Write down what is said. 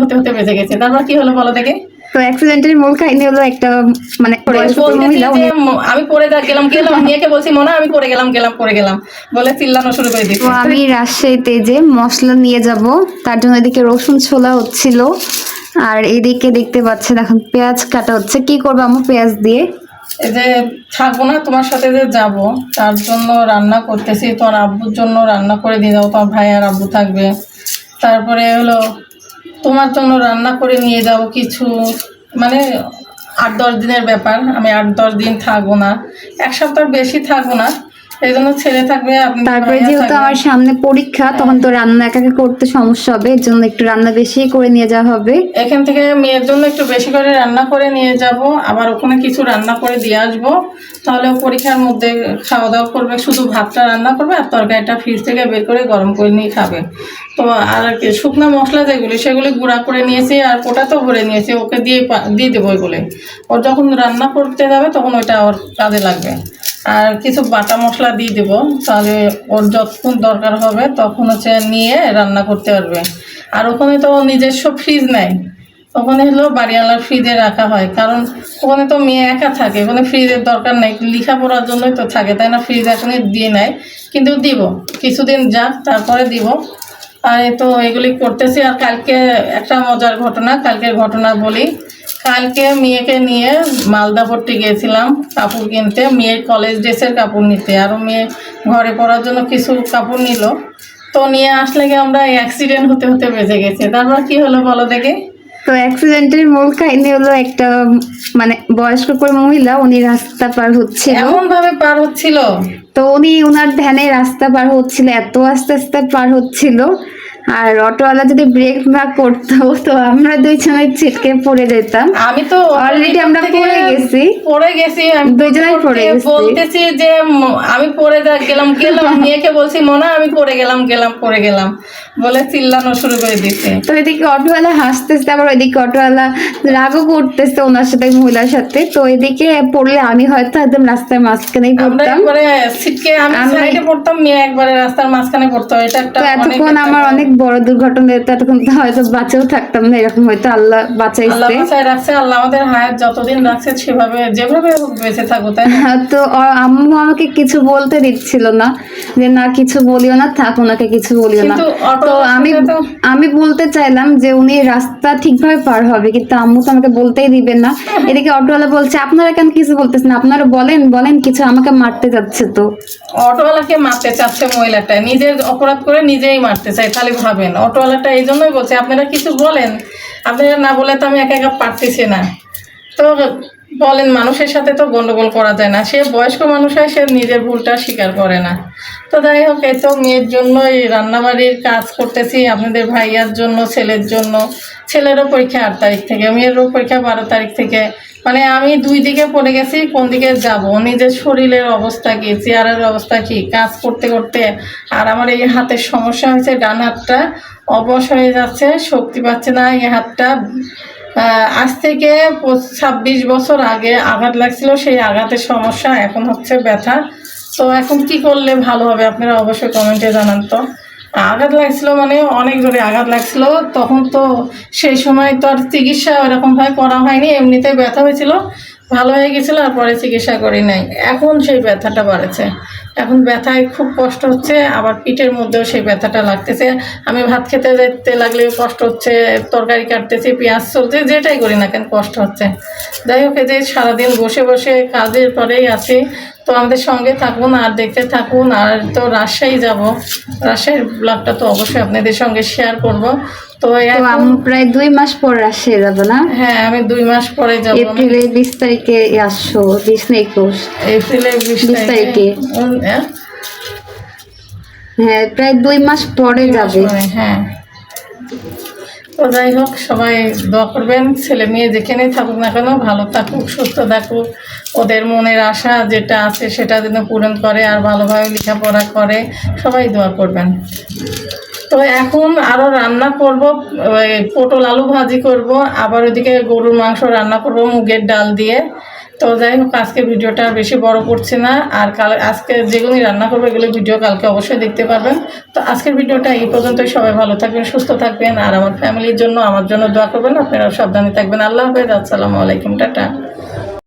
হতে হতে বেঁচে গেছে। তারপর কি হলো বলো দেখে? তো অ্যাক্সিডেন্টের মূল কাহিনী হলো একটা মানে আমি পড়ে গেলাম গেলাম মেয়েকে বলছি মনে আমি পড়ে গেলাম গেলাম পড়ে গেলাম। বলে চিল্লানো শুরু করে দিচ্ছে। আমি রাজশাহীতে যে মশলা নিয়ে যাব তার জন্য এদিকে রসুন ছোলা হচ্ছিল। আর এদিকে দেখতে পাচ্ছেন এখন পেঁয়াজ কাটা হচ্ছে। কি করব আমার পেঁয়াজ দিয়ে? এই যে থাকব না তোমার সাথে যে যাব তার জন্য রান্না করতেছি। তোমার আব্বুর জন্য রান্না করে দিয়ে যাব তোমার ভাই আর আব্বু থাকবে। তারপরে হলো তোমার জন্য রান্না করে নিয়ে যাব কিছু। মানে আট দশ দিনের ব্যাপার, আমি আট দশ দিন থাকব না। এক সপ্তাহ বেশি থাকব না। এই জন্য ছেলে থাকবে আপনি তারপরে যেহেতু। আমার সামনে পরীক্ষা তখন তো রান্না একা একা করতে সমস্যা হবে এর জন্য একটু রান্না বেশি করে নিয়ে যাওয়া হবে। এখান থেকে মেয়ের জন্য একটু বেশি করে রান্না করে নিয়ে যাব আবার ওখানে কিছু রান্না করে দিয়ে আসব। তাহলে পরীক্ষার মধ্যে খাওয়া দাওয়া করবে শুধু ভাতটা রান্না করবে আর তরকারিটা ফ্রিজ থেকে বের করে গরম করে নিয়ে খাবে। তো আর কি শুকনো মশলা যেগুলি সেগুলি গুঁড়া করে নিয়েছি আর ওটা তো ভরে নিয়েছি ওকে দিয়ে দিয়ে দেবো ওইগুলো ওর যখন রান্না করতে যাবে তখন ওইটা ওর কাজে লাগবে। আর কিছু বাটা মশলা দিয়ে দেবো, তাহলে ওর যতক্ষণ দরকার হবে তখন হচ্ছে নিয়ে রান্না করতে পারবে। আর ওখানে তো নিজস্ব ফ্রিজ নাই, ওখানে হলো বাড়িওয়ালার ফ্রিজে রাখা হয়, কারণ ওখানে তো মেয়ে একা থাকে, ওখানে ফ্রিজের দরকার নেই, লেখাপড়ার জন্যই তো থাকে, তাই না? ফ্রিজ এখনই দিয়ে নেয় কিন্তু দিব, কিছুদিন যাক, তারপরে দিব। আর তো এগুলি করতেছি, আর কালকে একটা মজার ঘটনা, কালকের ঘটনা বলি। কালকে মেয়েকে নিয়ে মালদা মালদাপট্টি গিয়েছিলাম কাপড় কিনতে। মেয়ের কলেজ ড্রেসের কাপড় নিতে। আরও মেয়ে ঘরে পরার জন্য কিছু কাপড় নিল। তো নিয়ে আসলে কি আমরা অ্যাক্সিডেন্ট হতে হতে বেঁচে গেছে। তারপর কি হলো বলো দেখে। তো অ্যাক্সিডেন্টের মূল কাহিনী হলো একটা মানে বয়স্ক করে মহিলা উনি রাস্তা পার হচ্ছে এমন ভাবে পার হচ্ছিল? তো উনি ওনার ধ্যানে রাস্তা পার হচ্ছিল এত আস্তে আস্তে পার হচ্ছিল। আর অটোওয়ালা যদি ব্রেক করতো তো আমরা দুইজনে ছিটকে পড়ে যেতাম। আমি তো Already আমরা পড়ে গেছি। পড়ে গেছি পড়ে গেছি। বলতেছি যে আমি পড়ে যা গেলাম গেলাম। মেয়েকে বলছি মনে আমি পড়ে গেলাম গেলাম পড়ে গেলাম। বলে চিল্লানো শুরু করে দিচ্ছে তো এদিকে অটোওয়ালা হাসতেছে আবার ওইদিকে অটোওয়ালা রাগও করতেছে ওনার সাথে মহিলার সাথে। তো এদিকে পড়লে আমি হয়তো একদম রাস্তার মাঝখানেই পড়তাম। সিটকে আমি সাইডে পড়তাম মেয়ে একবারে রাস্তার মাঝখানে পড়তো। এটা একটা এতক্ষণ আমার অনেক বড় দুর্ঘটনা হতো এতক্ষণ তো হয়তো বাঁচেও থাকতাম না এরকম হয়তো আল্লাহ আল্লাহ বাঁচাইছে রাখছে আল্লাহ আমাদের হায়াত যতদিন রাখছে সেভাবে যেভাবে হোক বেঁচে থাকো তাই হ্যাঁ, তো আম্মু আমাকে কিছু বলতে দিচ্ছিল না যে না কিছু বলিও না থাক ওনাকে কিছু বলিও না। তো আমি আমি বলতে চাইলাম যে উনি রাস্তা ঠিকভাবে পার হবে কিন্তু আম্মু তো আমাকে বলতেই দিবেন না। এদিকে অটোওয়ালা বলছে আপনারা কেন কিছু বলতেছেন? আপনারা বলেন বলেন কিছু আমাকে মারতে যাচ্ছে তো। অটোওয়ালাকে মারতে চাচ্ছে মহিলাটা নিজের অপরাধ করে নিজেই মারতে চায় তাহলে ভাবেন অটোওয়ালাটা এই জন্যই বলছে, আপনারা কিছু বলেন। আপনারা না বলে তো আমি একা একা পারতেছি না। তো বলেন, মানুষের সাথে তো গন্ডগোল করা যায় না। সে বয়স্ক মানুষ হয়, সে নিজের ভুলটা স্বীকার করে না। তো যাই হোক, এই তো মেয়ের জন্য এই রান্নাবাড়ির কাজ করতেছি, আপনাদের ভাইয়ার জন্য, ছেলের জন্য। ছেলেরও পরীক্ষা আট তারিখ থেকে, মেয়েরও পরীক্ষা বারো তারিখ থেকে। মানে আমি দুই দিকে পড়ে গেছি, কোন দিকে যাব? নিজের শরীরের অবস্থা কি চেয়ারের অবস্থা কি? কাজ করতে করতে আর আমার এই হাতের সমস্যা হয়েছে, ডান হাতটা অবশ হয়ে যাচ্ছে, শক্তি পাচ্ছে না, এই হাতটা আজ থেকে ছাব্বিশ বছর আগে আঘাত লাগছিল, সেই আঘাতের সমস্যা এখন হচ্ছে ব্যথা। তো এখন কি করলে ভালো হবে? আপনারা অবশ্যই কমেন্টে জানান তো। আঘাত লাগছিল মানে অনেক জোরে আঘাত লাগছিল। তখন তো সেই সময় তো আর চিকিৎসা ওরকমভাবে করা হয়নি, এমনিতেই ব্যথা হয়েছিল। ভালো হয়ে গেছিল, আর পরে চিকিৎসা করি নাই। এখন সেই ব্যথাটা বাড়েছে। এখন ব্যথায় খুব কষ্ট হচ্ছে, আবার পিঠের মধ্যেও সেই ব্যথাটা লাগতেছে। আমি ভাত খেতে যেতে লাগলেও কষ্ট হচ্ছে, তরকারি কাটতেছি, পেঁয়াজ চলছে যেটাই করি না কেন, কষ্ট হচ্ছে। যাই হোক যে সারাদিন বসে বসে কাজের পরেই আছি। তো আমাদের সঙ্গে থাকুন আর দেখতে থাকুন। আর তো রাজশাহী যাব। রাজশাহীর ব্লগটা তো অবশ্যই আপনাদের সঙ্গে শেয়ার করব। তো প্রায় দুই মাস পর রাজশাহী যাব না? হ্যাঁ আমি দুই মাস পরে যাব। এপ্রিলে বিশ তারিখে আসছো বিশ না একুশ। এপ্রিলের বিশ তারিখে। হ্যাঁ? হ্যাঁ প্রায় দুই মাস পরে যাবে। হ্যাঁ। তো যাই হোক, সবাই দোয়া করবেন, ছেলে মেয়ে যেখানেই থাকুক না কেন, ভালো থাকুক, সুস্থ থাকুক। ওদের মনের আশা যেটা আছে সেটা যেন পূরণ করে আর ভালোভাবে লেখাপড়া করে, সবাই দোয়া করবেন। তো এখন আরও রান্না করব পটল আলু ভাজি করব, আবার ওইদিকে গরুর মাংস রান্না করব, মুগের ডাল দিয়ে। তো যাই হোক, আজকে ভিডিওটা বেশি বড় করছি না। আর কাল আজকে যেগুলি রান্না করবে এগুলো ভিডিও কালকে অবশ্যই দেখতে পারবেন। তো আজকের ভিডিওটা এই পর্যন্তই। সবাই ভালো থাকবেন, সুস্থ থাকবেন। আর আমার ফ্যামিলির জন্য, আমার জন্য দোয়া করবেন। আপনারা সাবধানে থাকবেন। আল্লাহ হাফেজ। আসসালামু আলাইকুম। টাটা।